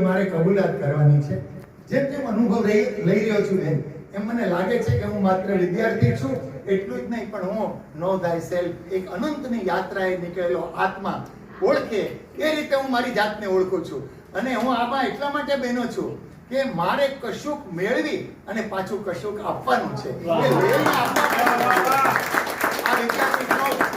મારે કબૂલાત કરવાની છે. જેમ જેમ અનુભવ લઈ રહ્યો છું એમ એમ મને લાગે છે કે હું માત્ર વિદ્યાર્થી છું એટલું જ નહીં પણ હું નો ધાય સેલ્ફ એક અનંતની યાત્રાએ નીકળેલો આત્મા ઓળખે એ રીતે હું મારી જાતને ઓળખું છું. અને હું આમાં એટલા માટે બહેનો છું કે મારે કશુંક મેળવી અને પાછું કશુંક આપવાનું છે. આ વિદ્યાર્થીનો એક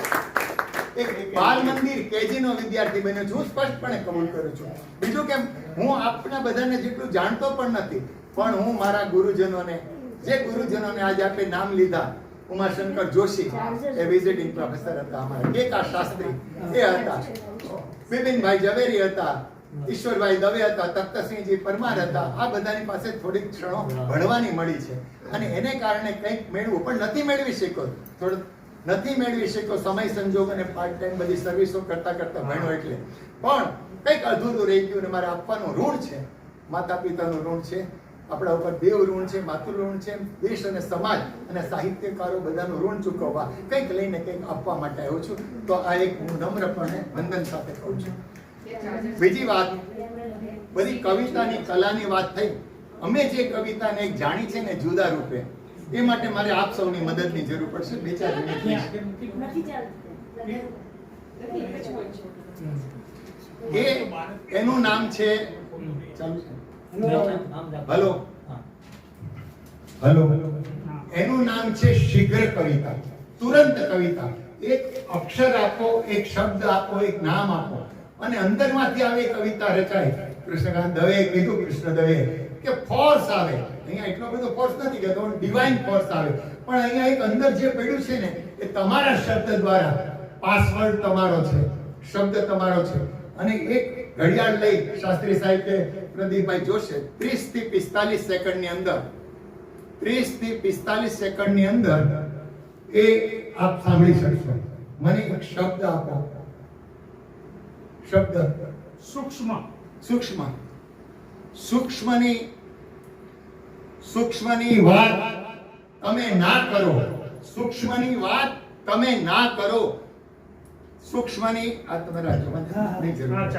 બાલ મંદિર કેજી નો વિદ્યાર્થી બન્યો છું. સ્પષ્ટપણે કમેન્ટ કરું છું. બીજું કેમ, હું આપના બધાને જેટલું જાણતો પણ નથી, પણ હું મારા ગુરુજનોને, જે ગુરુજનોને આજે આપણે નામ લીધા, ઉમાશંકર જોશી, એ વિઝિટિંગ પ્રોફેસર હતા અમારા. કેકા શાસ્ત્રી, એ હતા. બિપિનભાઈ ઝવેરી હતા, ઈશ્વરભાઈ દવે હતા, તખ્તસિંહજી પરમાર હતા. આ બધાની પાસે થોડીક ક્ષણો ભણવાની મળી છે. અને એને કારણે કંઈક મેળવું પણ નથી મેળવી શક્યો. થોડું નથી મેળવી શક્યો સમય સંજોગ અને પાર્ટ ટાઈમ બધી સર્વિસો કરતા કરતા ભણ્યો એટલે. પણ કંઈક અધૂરું રહી ગયું અને મારે આપવાનું ઋણ છે. માતા પિતાનું ઋણ છે આપણા ઉપર દેવ ઋણ છે માતૃ ઋણ છે દેશ અને સમાજ અને સાહિત્યકારો બધાનું ઋણ ચૂકવવા કંઈક લઈને કંઈક આપવા માટે આવ્યો છું. તો આ એક હું નમ્રપણે વંદન સાથે કહું છું. બીજી વાત બધી કવિતાની કલાની વાત થઈ. અમે જે કવિતાને જાણી છે ને જુદા રૂપે એ માટે મારે આપ સૌની મદદની જરૂર પડશે. બે ચાર મિનિટ એ એનું નામ છે ચાલુ હલો. હલો. એનું નામ છે શીઘ્ર કવિતા. તુરંત કવિતા. એક અક્ષર આપો એક શબ્દ આપો એક નામ આપો. અને અંદરમાંથી આવી કવિતા રચાય. કૃષ્ણકાંત દવે કીધું કૃષ્ણ દવે કે ફોર્સ આવે. અહીંયા એટલો બધો ફોર્સ નથી કહેતો ડિવાઇન ફોર્સ આવે. પણ અહીંયા એક અંદર જે પડ્યું છે ને એ તમારા શબ્દ દ્વારા પાસવર્ડ તમારો છે શબ્દ તમારો છે. અને એક ઘડિયાળ લઈ શાસ્ત્રી સાહેબ કે પ્રદીપભાઈ જોશે 30 થી 45 સેકન્ડની અંદર 30 થી 45 સેકન્ડની અંદર એ આપ સાંભળી શકશો. મને એક શબ્દ આપો. શબ્દ. સૂક્ષ્મ. સૂક્ષ્મ. સૂક્ષ્મની સૂક્ષ્મની વાત તમે ના કરો. સૂક્ષ્મની વાત તમે ના કરો. સૂક્ષ્મની આ તમે રાખજો નહીં જરૂર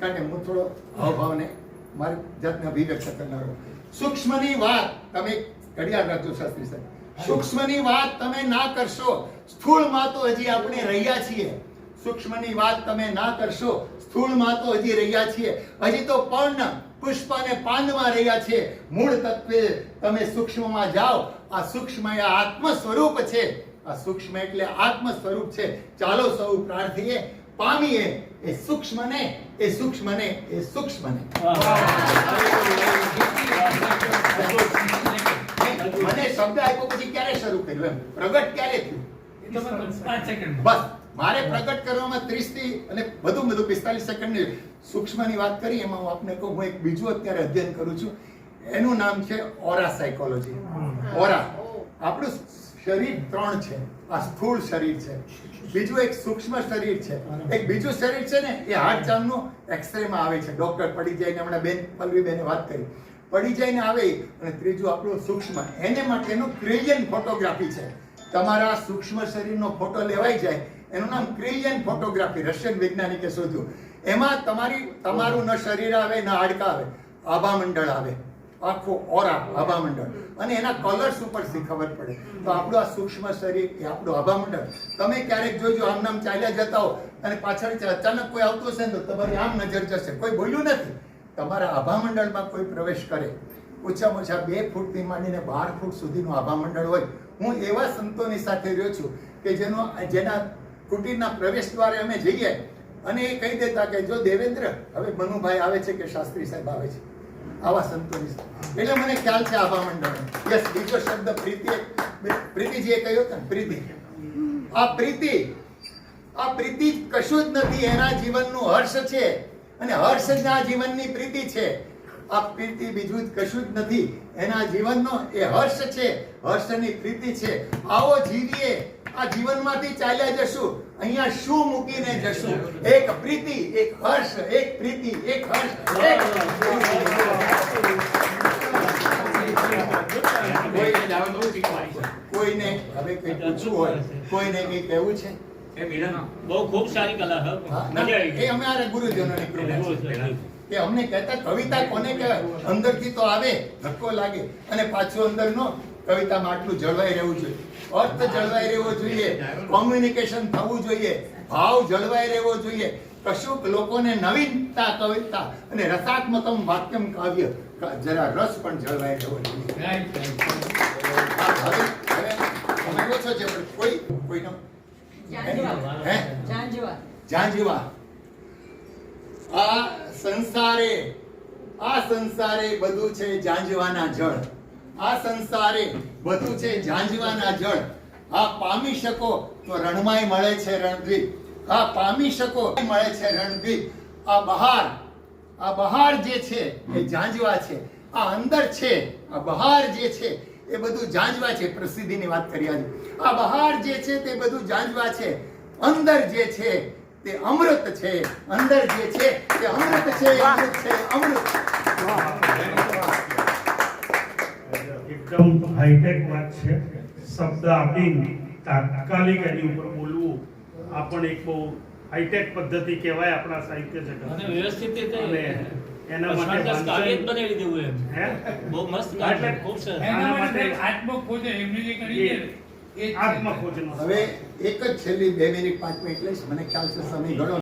કારણ કે હું થોડો હાવભાવને મારી જાતને અભિવ્યક્ત કરનારો. સૂક્ષ્મની વાત તમે ઘડિયાળ રાખજો શાસ્ત્રી સાહેબ. સૂક્ષ્મની વાત તમે ના કરશો. સ્થૂળમાં તો હજી આપણે રહ્યા છીએ. સૂક્ષ્મની વાત તમે ના કરશો. સ્થૂળમાં તો હજી રહ્યા છીએ. હજી તો પર્ણ પુષ્પ અને પાનમાં રહ્યા છે. મૂળ તત્વે તમે સૂક્ષ્મમાં જાઓ. આ સૂક્ષ્મ એ આત્મ સ્વરૂપ છે. આ સૂક્ષ્મ એટલે આત્મ સ્વરૂપ છે. ચાલો સૌ પ્રાર્થીએ. પામીએ એ સૂક્ષ્મને એ સૂક્ષ્મને એ સૂક્ષ્મને. મને શબ્દ આપ્યો પછી ક્યારે શરૂ કર્યું એમ? પ્રગટ ક્યારે થયું? બસ. મારે પ્રગટ કરવામાં 30 થી અને બધું બધું 45 સેકન્ડની સૂક્ષ્મની વાત કરી એમાં હું આપને કહું હું એક બીજું અત્યારે અધ્યયન કરું છું. એનું નામ છે ઓરા સાયકોલોજી ઓરા આપણું શરીર ત્રણ છે. આ સ્થૂળ શરીર છે. બીજું એક સૂક્ષ્મ શરીર છે. એક બીજું શરીર છે ને એ હાર્ટ ચામનું એક્સરે માં આવે છે. ડોક્ટર પડી જઈને હમણાં બેન પલવી બેને વાત કરી. પડી જઈને આવે અને ત્રીજું આપણું સૂક્ષ્મ. એને માટેનું ક્રિલિયન ફોટોગ્રાફી છે. તમારા સૂક્ષ્મ શરીરનો ફોટો લેવાઈ જાય એનું નામ ક્રિલિયન ફોટોગ્રાફી, રશિયન વૈજ્ઞાનિકે શોધ્યું. એમાં તમારી, તમારું ન શરીર આવે, ન હાડકા આવે, આભામંડળ આવે. આખો ઓરા આભામંડળ. અને એના કલર્સ ઉપરથી ખબર પડે? તો આપણું આ સૂક્ષ્મ શરીર એ આપણું આભામંડળ. તમે ક્યારેક જોજો, આમ નામ ચાલ્યા જતા હો અને પાછળ અચાનક કોઈ આવતું હશે ને તો તમારી આમ નજર જશે. કોઈ બોલ્યું નથી. તમારા આભામંડળમાં કોઈ પ્રવેશ કરે. ઓછામાં ઓછા બે ફૂટથી માંડીને બાર ફૂટ સુધીનું આભામંડળ હોય. હું એવા સંતોની સાથે રહ્યો છું કે જેનો, જેના કુટીરના પ્રવેશ દ્વારે અમે જઈએ અને એ કહી દેતા કે જો દેવેન્દ્ર, હવે મનુભાઈ આવે છે કે શાસ્ત્રી સાહેબ આવે છે? આવા સંતોની એટલે મને ખ્યાલ છે આભામંડળ યસ બીજો શબ્દ પ્રીતિ પ્રીતિજીએ કહ્યું હતું પ્રીતિ. આ પ્રીતિ આ પ્રીતિ કશું જ નથી, એના જીવનનું હર્ષ છે અને હર્ષ જ આ જીવનની પ્રીતિ છે. આ પ્રીતિ બીજું કશું જ નથી, એના જીવનનો એ હર્ષ છે, હર્ષની પ્રીતિ છે. આવો જીવીએ આ જીવનમાંથી ચાલ્યા જશું. અહીંયા શું મૂકીને જશું? એક પ્રીતિ એક હર્ષ એક પ્રીતિ એક હર્ષ એક કોઈને હવે કઈ પૂછવું હોય કોઈને કઈ કહેવું છે? બહુ ખૂબ સારી કલા ના, એ અમારા ગુરુજનોની કૃપા છે. કે અમને કહેતા કવિતા કોને કહેવાય? અંદરથી તો આવે ધક્કો લાગે. અને પાછું અંદરનો કવિતામાં આટલું જળવાઈ રહેવું જોઈએ. અર્થ જળવાઈ રહેવો જોઈએ. કોમ્યુનિકેશન થવું જોઈએ. ભાવ જળવાઈ રહેવો જોઈએ. કશુંક લોકોને નવીનતા કવિતા અને રસાત્મકમ વાક્યમ કાવ્ય જરા રસ પણ જળવાઈ રહેવો જોઈએ. કોઈ કોઈનો. હે. જાંજવા આ સંસારે આ સંસારે બધું છે જાંજવાના જળ. આ સંસારે બધું છે ઝાંઝવાના જળ. આ પામી શકો તો રણમાય મળે છે રણદ્વીપ. આ પામી શકો મળે છે રણદ્વીપ. આ બહાર આ બહાર જે છે એ ઝાંઝવા છે. આ અંદર છે આ બહાર જે છે એ બધું જાંજવા છે. પ્રસિદ્ધિની વાત કરી આજે. આ બહાર જે છે તે બધું જાંજવા છે. અંદર જે છે તે અમૃત છે. અંદર જે છે તે અમૃત છે. અમૃત છે અમૃત. એકદમ હાઈટેક વાત છે. શબ્દ આપીને તાત્કાલિક એની ઉપર બોલવું આ પણ એક બહુ હાઈટેક પદ્ધતિ કહેવાય આપણા સાહિત્ય અને વ્યવસ્થિત રીતે અને એના માટે કાવ્ય બનાવી દેવું એમ. હે? બહુ મસ્ત એટલે- કાવ્ય ખૂબ સરસ. એના માટે આત્મખોજ એમને જે કરી છે ને, એ આત્મ છે. આત્મખોજનો હવે એક જ છેલ્લી બે મિનિટ પાંચ મિનિટ લઈશ. મને ખ્યાલ છે સમય ઘણો